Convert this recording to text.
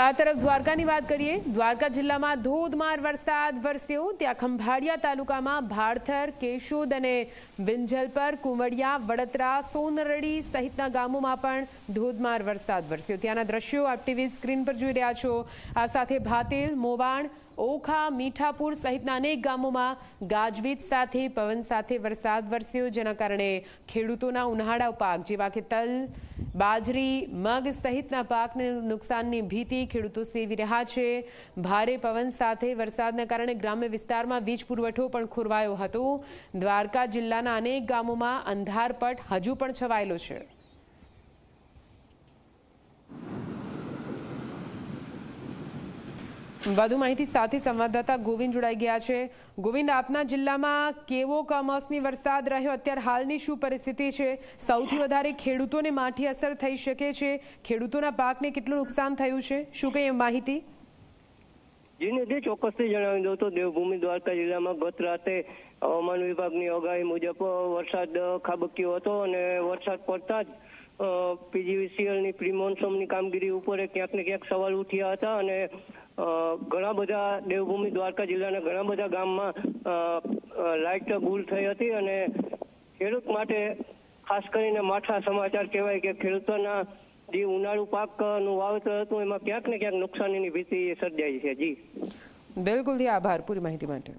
આ તરફ દ્વારકાની વાત કરીએ, દ્વારકા જિલ્લામાં ધોધમાર વરસાદ વરસ્યો. ત્યાં ખંભાળિયા તાલુકામાં ભારથર કેશોદ અને વિંજલપર કુંવડિયા, વડતરા, સોનરડી સહિતના ગામોમાં પણ ધોધમાર વરસાદ વરસ્યો. ત્યાંના દ્રશ્યો આપ ટીવી સ્ક્રીન પર જોઈ રહ્યા છો. આ સાથે ભાતેલ, મોવાણ, ઓખા, મીઠાપુર સહિતના અનેક ગામોમાં ગાજવીજ સાથે, પવન સાથે વરસાદ વરસ્યો, જેના કારણે ખેડૂતોના ઉનાળા પાક જેવા કે તલ, બાજરી, મગ સહિતના પાકને નુકસાનની ભીતિ ખેડૂતો સેવી રહ્યા છે. ભારે પવન સાથે વરસાદના કારણે ગ્રામ્ય વિસ્તારમાં વીજ પુરવઠો પણ ખોરવાયો હતો. દ્વારકા જિલ્લાના અનેક ગામોમાં અંધારપટ હજુ પણ છવાયેલો છે. વધુ માહિતી સાથે સંવાદદાતા ગોવિંદ જોડાઈ ગયા છે. ગોવિંદ, આપના જિલ્લામાં કેવો કમોસમી વરસાદ રહ્યો? અત્યારે હાલની શું પરિસ્થિતિ છે? સૌથી વધારે ખેડૂતોને માઠી અસર થઈ શકે છે? ખેડૂતોના પાકને કેટલું નુકસાન થયું છે? શું કઈ માહિતી? જેને નિધિ ચોક્કસથી જણાવી દઉં તો દેવભૂમિ દ્વારકા જિલ્લામાં ગત રાતે હવામાન વિભાગની આગાહી મુજબ વરસાદ ખાબક્યો હતો અને વરસાદ પડતા જ પીજીવીસીએલની પ્રિમોન્સમની કામગીરી ઉપર ક્યાંક ને ક્યાંક સવાલ ઉઠ્યા હતા અને ઘણા બધા દેવભૂમિ દ્વારકા જિલ્લાના ઘણા બધા ગામમાં લાઇટ ગુલ થઈ હતી અને ખેડૂત માટે ખાસ કરીને માઠા સમાચાર કહેવાય કે ખેડૂતોના જે ઉનાળુ પાકનું વાવેતર હતું, એમાં ક્યાંક ને ક્યાંક નુકસાનીની ભીતિ સર્જાઈ છે. જી. બિલકુલ આભાર. પૂરી માહિતી માટે.